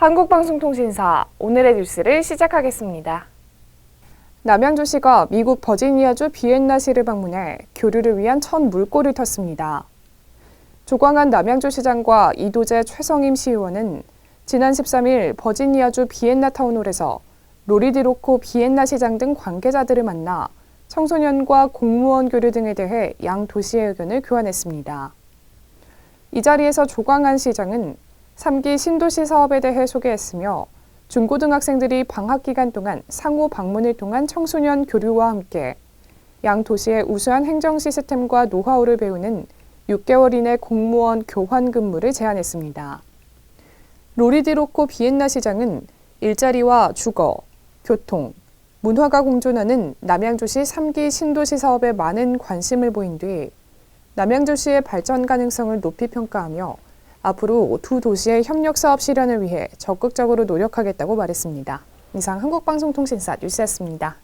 한국방송통신사 오늘의 뉴스를 시작하겠습니다. 남양주시가 미국 버지니아주 비엔나시를 방문해 교류를 위한 첫 물꼬를 텄습니다. 조광한 남양주시장과 이도재 최성임 시의원은 지난 13일 버지니아주 비엔나 타운홀에서 로리디로코 비엔나 시장 등 관계자들을 만나 청소년과 공무원 교류 등에 대해 양 도시의 의견을 교환했습니다. 이 자리에서 조광한 시장은 3기 신도시 사업에 대해 소개했으며 중고등학생들이 방학 기간 동안 상호 방문을 통한 청소년 교류와 함께 양 도시의 우수한 행정 시스템과 노하우를 배우는 6개월 이내 공무원 교환 근무를 제안했습니다. 로리디로코 비엔나 시장은 일자리와 주거, 교통, 문화가 공존하는 남양주시 3기 신도시 사업에 많은 관심을 보인 뒤 남양주시의 발전 가능성을 높이 평가하며 앞으로 두 도시의 협력 사업 실현을 위해 적극적으로 노력하겠다고 말했습니다. 이상 한국방송통신사 뉴스였습니다.